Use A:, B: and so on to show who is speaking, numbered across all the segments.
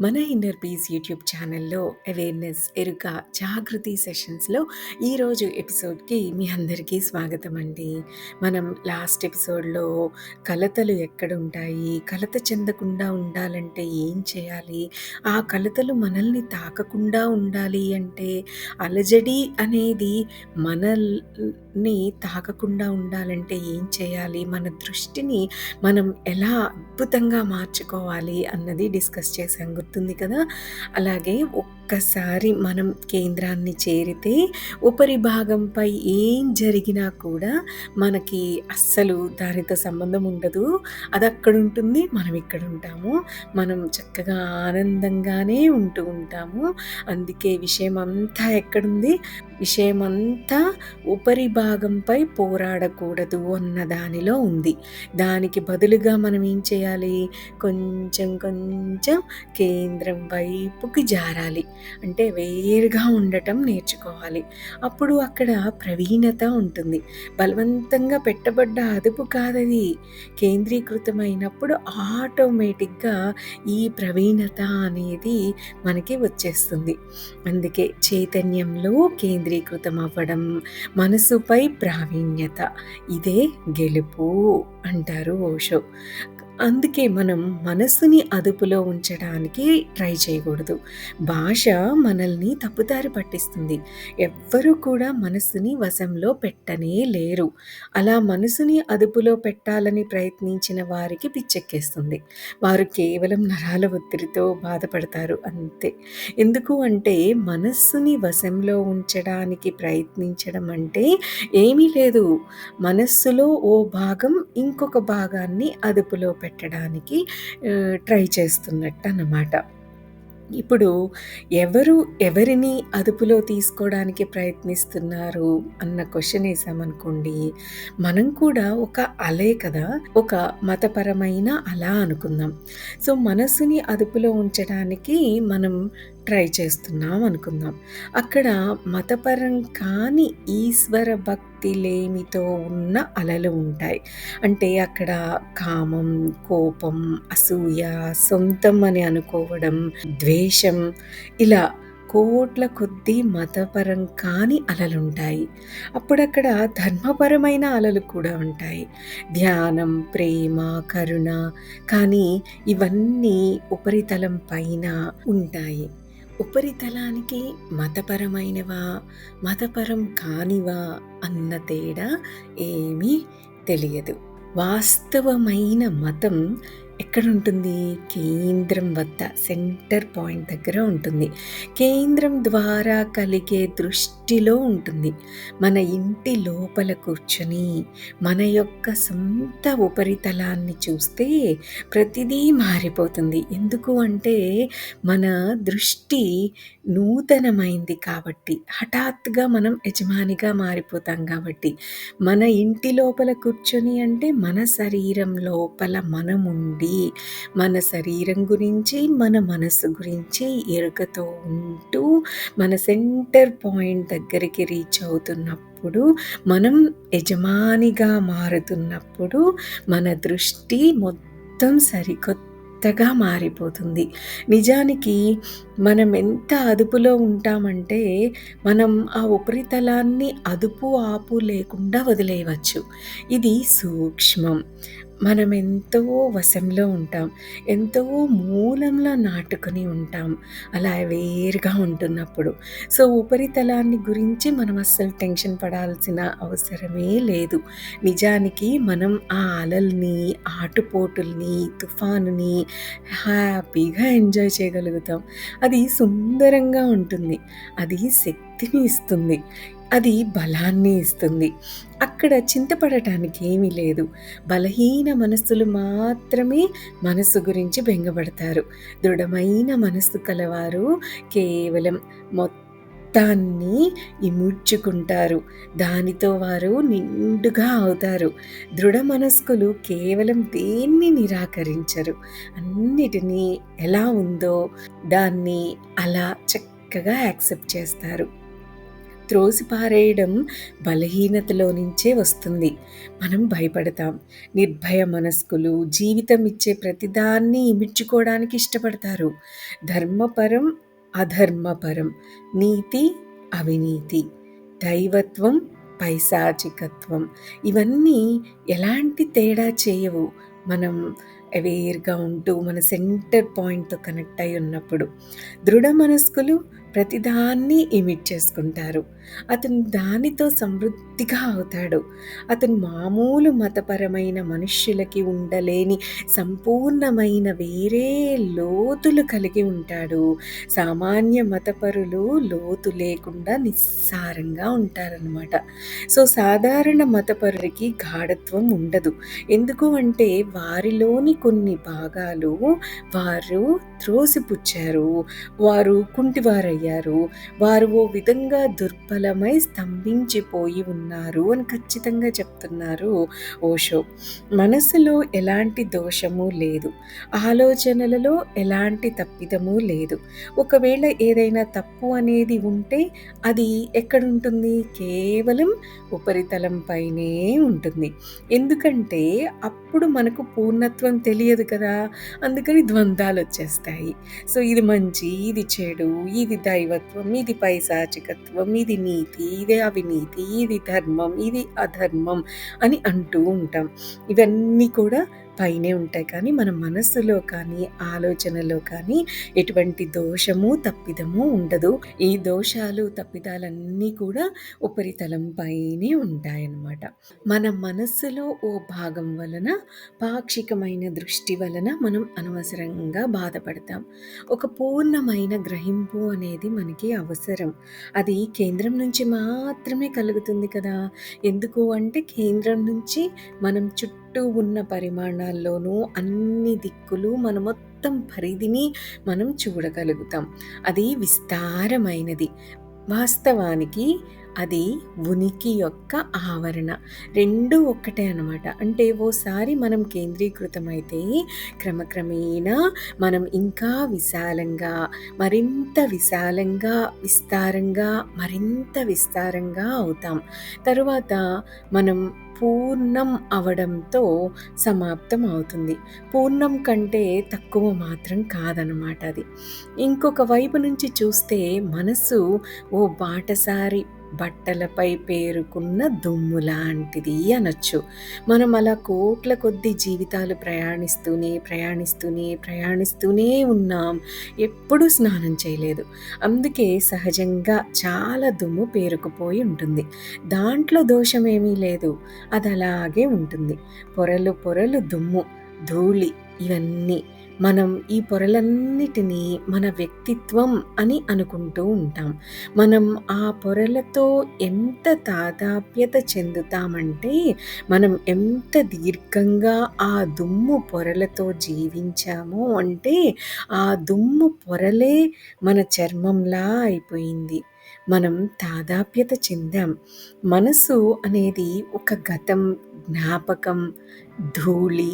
A: మన inner peace YouTube ఛానల్లో awareness ఎరుక జాగృతి సెషన్స్లో ఈరోజు ఎపిసోడ్కి మీ అందరికీ స్వాగతం అండి. మనం లాస్ట్ ఎపిసోడ్లో కలతలు ఎక్కడుంటాయి? కలత చెందకుండా ఉండాలంటే ఏం చేయాలి? ఆ కలతలు మనల్ని తాకకుండా ఉండాలి అంటే అలజడి అనేది మనల్ని తాకకుండా ఉండాలంటే ఏం చేయాలి? మన దృష్టిని మనం ఎలా అద్భుతంగా మార్చుకోవాలి? అన్నది డిస్కస్ చేశాం. అవుతుంది కదా. అలాగే ఒక్కసారి మనం కేంద్రాన్ని చేరితే ఉపరి భాగంపై ఏం జరిగినా కూడా మనకి అస్సలు దానితో సంబంధం ఉండదు. అది అక్కడ ఉంటుంది మనం ఇక్కడ ఉంటాము మనం చక్కగా ఆనందంగానే ఉంటూ ఉంటాము. అందుకే విషయం అంతా ఎక్కడుంది? విషయం అంతా ఉపరి భాగంపై పోరాడకూడదు అన్న దానిలో ఉంది. దానికి బదులుగా మనం ఏం చేయాలి? కొంచెం కొంచెం కేంద్రం వైపుకి జారాలి. అంటే వేరుగా ఉండటం నేర్చుకోవాలి. అప్పుడు అక్కడ ప్రవీణత ఉంటుంది. బలవంతంగా పెట్టబడ్డ అదుపు కాదది. కేంద్రీకృతమైనప్పుడు ఆటోమేటిక్గా ఈ ప్రవీణత అనేది మనకి వచ్చేస్తుంది. అందుకే చైతన్యంలో కేంద్ర అవ్వడం మనసుపై ప్రావీణ్యత. ఇదే గెలుపు అంటారు ఓషో. అందుకే మనం మనస్సుని అదుపులో ఉంచడానికి ట్రై చేయకూడదు. భాష మనల్ని తప్పుదారి పట్టిస్తుంది. ఎవ్వరూ కూడా మనస్సుని వశంలో పెట్టనే లేరు. అలా మనసుని అదుపులో పెట్టాలని ప్రయత్నించిన వారికి పిచ్చెక్కేస్తుంది. వారు కేవలం నరాల ఒత్తిడితో బాధపడతారు అంతే. ఎందుకు అంటే మనస్సుని వశంలో ఉంచడానికి ప్రయత్నించడం అంటే ఏమీ లేదు. మనస్సులో ఓ భాగం ఇంకొక భాగాన్ని అదుపులో పెట్ట పెట్టడానికి ట్రై చేస్తున్నట్టు అన్నమాట ఇప్పుడు ఎవరు ఎవరిని అదుపులో తీసుకోవడానికి ప్రయత్నిస్తున్నారు అన్న క్వశ్చన్ వేసామనుకోండి మనం కూడా ఒక అలే కదా ఒక మతపరమైన అలా అనుకుందాం. సో మనసుని అదుపులో ఉంచడానికి మనం ట్రై చేస్తున్నాం అనుకుందాం. అక్కడ మతపరం కాని ఈశ్వర భక్తి లేమితో ఉన్న అలలు ఉంటాయి. అంటే అక్కడ కామం కోపం అసూయ సొంతం అని అనుకోవడం ద్వేషం ఇలా కోట్ల కొద్దీ మతపరం కాని అలలుంటాయి. అప్పుడక్కడ ధర్మపరమైన అలలు కూడా ఉంటాయి. ధ్యానం ప్రేమ కరుణ కానీ ఇవన్నీ ఉపరితలం పైన ఉంటాయి. ఉపరితలానికి మతపరమైనవా మతపరం కానివా అన్న తేడా ఏమీ తెలియదు. వాస్తవమైన మతం ఎక్కడుంటుంది? కేంద్రం వద్ద సెంటర్ పాయింట్ దగ్గర ఉంటుంది. కేంద్రం ద్వారా కలిగే దృష్టిలో ఉంటుంది. మన ఇంటి లోపల కూర్చొని మన యొక్క సొంత ఉపరితలాన్ని చూస్తే ప్రతిదీ మారిపోతుంది. ఎందుకు అంటే మన దృష్టి నూతనమైంది కాబట్టి హఠాత్తుగా మనం యజమానిగా మారిపోతాం కాబట్టి. మన ఇంటి లోపల కూర్చొని అంటే మన శరీరం లోపల మనముండి మన శరీరం గురించి మన మనసు గురించి ఎరుకతో ఉంటూ మన సెంటర్ పాయింట్ దగ్గరికి రీచ్ అవుతున్నప్పుడు మనం యజమానిగా మారుతున్నప్పుడు మన దృష్టి మొత్తం సరికొత్త కొత్తగా మారిపోతుంది. నిజానికి మనం ఎంత అదుపులో ఉంటామంటే మనం ఆ ఉపరితలాన్ని అదుపు ఆపు లేకుండా వదిలేయవచ్చు. ఇది సూక్ష్మం. మనం ఎంతో వశంలో ఉంటాం. ఎంతో మూలంలో నాటుకొని ఉంటాం. అలా వేరుగా ఉంటున్నప్పుడు. సో ఉపరితలాన్ని గురించి మనం అస్సలు టెన్షన్ పడాల్సిన అవసరమే లేదు. నిజానికి మనం ఆ అలల్ని ఆటుపోటుల్ని తుఫానుని హ్యాపీగా ఎంజాయ్ చేయగలుగుతాం. అది సుందరంగా ఉంటుంది. అది శక్తిని ఇస్తుంది. అది బలాన్ని ఇస్తుంది. అక్కడ చింతపడటానికి ఏమీ లేదు. బలహీన మనస్సులు మాత్రమే మనస్సు గురించి బెంగపడతారు. దృఢమైన మనస్సు కలవారు కేవలం మొత్తాన్ని ఇముడ్చుకుంటారు. దానితో వారు నిండుగా అవుతారు. దృఢ మనస్కులు కేవలం దేన్ని నిరాకరించరు. అన్నిటినీ ఎలా ఉందో దాన్ని అలా చక్కగా యాక్సెప్ట్ చేస్తారు. త్రోసిపారేయడం బలహీనతలో నుంచే వస్తుంది. మనం భయపడతాం. నిర్భయ మనస్కులు జీవితం ఇచ్చే ప్రతిదాన్ని ఇమిడ్చుకోవడానికి ఇష్టపడతారు. ధర్మపరం అధర్మపరం. నీతి అవినీతి. దైవత్వం పైశాచికత్వం. ఇవన్నీ ఎలాంటి తేడా చేయవు. మనం అవేర్గా ఉంటూ మన సెంటర్ పాయింట్తో కనెక్ట్ అయి ఉన్నప్పుడు. దృఢ మనస్కులు ప్రతిదాన్ని ఇమిట్ చేసుకుంటారు. అతను దానితో సమృద్ధిగా అవుతాడు. అతను మామూలు మతపరమైన మనుష్యులకి ఉండలేని సంపూర్ణమైన వేరే లోతులు కలిగి ఉంటాడు. సామాన్య మతపరులు లోతు లేకుండా నిస్సారంగా ఉంటారనమాట సో సాధారణ మతపరుడికి గాఢత్వం ఉండదు. ఎందుకు అంటే వారిలోని కొన్ని భాగాలు వారు త్రోసిపుచ్చారు. వారు కుంటివారయ్యారు. వారు ఓ విధంగా దుర్బలమై స్తంభించిపోయి ఉన్నారు అని ఖచ్చితంగా చెప్తున్నారు ఓషో. మనసులో ఎలాంటి దోషము లేదు. ఆలోచనలలో ఎలాంటి తప్పిదము లేదు. ఒకవేళ ఏదైనా తప్పు అనేది ఉంటే అది ఎక్కడుంటుంది? కేవలం ఉపరితలం పైనే ఉంటుంది. ఎందుకంటే అప్పుడు మనకు పూర్ణత్వం తెలియదు కదా. అందుకని ద్వంద్వాలు వచ్చేస్తాయి సో ఇది మంచి ఇది చెడు ఇది దైవత్వం ఇది పైశాచికత్వం ఇది నీతి ఇది అవినీతి ఇది ధర్మం ఇది అధర్మం అని అంటూ ఉంటాం. ఇవన్నీ కూడా పైనే ఉంటాయి. కానీ మన మనస్సులో కానీ ఆలోచనలో కానీ ఎటువంటి దోషము తప్పిదము ఉండదు. ఈ దోషాలు తప్పిదాలన్నీ కూడా ఉపరితలం పైనే ఉంటాయన్నమాట. మన మనస్సులో ఓ భాగం వలన పాక్షికమైన దృష్టి వలన మనం అనవసరంగా బాధపడతాం. ఒక పూర్ణమైన గ్రహింపు అనేది మనకి అవసరం. అది కేంద్రం నుంచి మాత్రమే కలుగుతుంది కదా! ఎందుకు అంటే కేంద్రం నుంచి మనం చుట్టూ చుట్టూ ఉన్న పరిమాణాల్లోనూ అన్ని దిక్కులు మన మొత్తం పరిధిని మనం చూడగలుగుతాం. అది విస్తారమైనది. వాస్తవానికి అది ఉనికి యొక్క ఆవరణ. రెండు ఒక్కటే అనమాట అంటే ఓసారి మనం కేంద్రీకృతమైతే క్రమక్రమేణా మనం ఇంకా విశాలంగా మరింత విశాలంగా విస్తారంగా మరింత విస్తారంగా అవుతాం. తరువాత మనం పూర్ణం అవడంతో సమాప్తం అవుతుంది. పూర్ణం కంటే తక్కువ మాత్రం కాదనమాట అది. ఇంకొక వైపు నుంచి చూస్తే మనసు ఓ బాటసారి బట్టలపై పేరుకున్న దుమ్ము లాంటిది అనొచ్చు. మనం అలా కోట్ల కొద్ది జీవితాలు ప్రయాణిస్తూనే ప్రయాణిస్తూనే ప్రయాణిస్తూనే ఉన్నాం. ఎప్పుడూ స్నానం చేయలేదు. అందుకే సహజంగా చాలా దుమ్ము పేరుకుపోయి ఉంటుంది. దాంట్లో దోషమేమీ లేదు. అది అలాగే ఉంటుంది. పొరలు పొరలు దుమ్ము ధూళి ఇవన్నీ మనం ఈ పొరలన్నిటినీ మన వ్యక్తిత్వం అని అనుకుంటూ ఉంటాం. మనం ఆ పొరలతో ఎంత తాదాప్యత చెందుతామంటే మనం ఎంత దీర్ఘంగా ఆ దుమ్ము పొరలతో జీవించామో అంటే ఆ దుమ్ము పొరలే మన చర్మంలా అయిపోయింది. మనం తాదాప్యత చెందాం. మనసు అనేది ఒక గతం జ్ఞాపకం ధూళి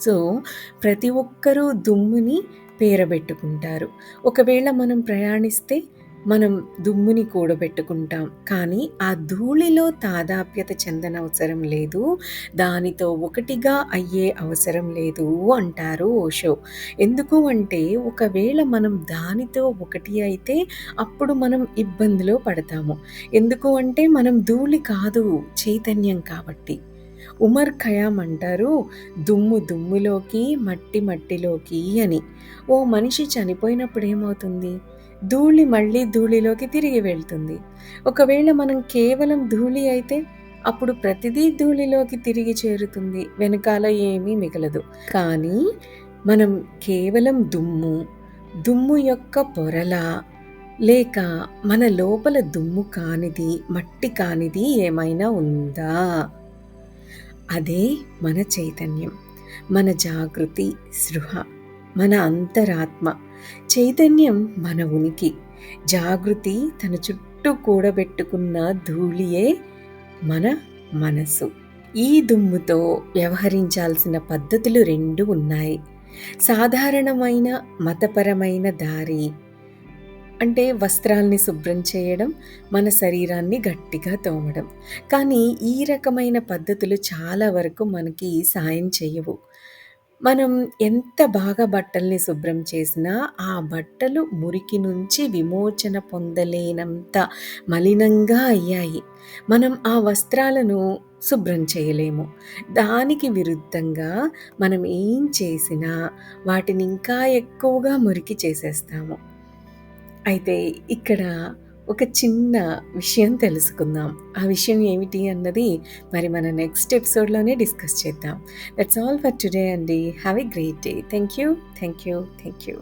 A: సో ప్రతి ఒక్కరూ దుమ్ముని పేరబెట్టుకుంటారు. ఒకవేళ మనం ప్రయాణిస్తే మనం దుమ్ముని కూడబెట్టుకుంటాం. కానీ ఆ ధూళిలో తాదాప్యత చెందనవసరం లేదు. దానితో ఒకటిగా అయ్యే అవసరం లేదు అంటారు ఓషో. ఎందుకు అంటే ఒకవేళ మనం దానితో ఒకటి అయితే అప్పుడు మనం ఇబ్బందిలో పడతాము. ఎందుకు అంటే మనం ధూళి కాదు చైతన్యం కాబట్టి. ఉమర్ ఖయామ్ అంటారు దుమ్ము దుమ్ములోకి మట్టి మట్టిలోకి అని. ఓ మనిషి చనిపోయినప్పుడు ఏమవుతుంది? ధూళి మళ్ళీ ధూళిలోకి తిరిగి వెళ్తుంది. ఒకవేళ మనం కేవలం ధూళి అయితే అప్పుడు ప్రతిదీ ధూళిలోకి తిరిగి చేరుతుంది వెనకాల ఏమీ మిగలదు. కానీ మనం కేవలం దుమ్ము దుమ్ము యొక్క పొరల లేక మన లోపల దుమ్ము కానిది మట్టి కానిది ఏమైనా ఉందా? అదే మన చైతన్యం మన జాగృతి సృహ మన అంతరాత్మ. చైతన్యం మన ఉనికి. జాగృతి తన చుట్టూ కూడబెట్టుకున్న ధూళియే మన మనసు. ఈ దుమ్ముతో వ్యవహరించాల్సిన పద్ధతులు రెండు ఉన్నాయి. సాధారణమైన మతపరమైన దారి అంటే వస్త్రాల్ని శుభ్రం చేయడం, మన శరీరాన్ని గట్టిగా తోమడం. కానీ ఈ రకమైన పద్ధతులు చాలా వరకు మనకి సాయం చేయవు మనం ఎంత బాగా బట్టల్ని శుభ్రం చేసినా, ఆ బట్టలు మురికి నుంచి విమోచన పొందలేనంత మలినంగా అయ్యాయి. మనం ఆ వస్త్రాలను శుభ్రం చేయలేము. దానికి విరుద్ధంగా మనం ఏం చేసినా వాటిని ఇంకా ఎక్కువగా మురికి చేసేస్తాము. అయితే ఇక్కడ ఒక చిన్న విషయం తెలుసుకుందాం. ఆ విషయం ఏమిటి అన్నది మరి మన నెక్స్ట్ ఎపిసోడ్‌లోనే డిస్కస్ చేద్దాం. దట్స్ ఆల్ ఫర్ టుడే అండి. Have a great day. Thank you. Thank you. Thank you.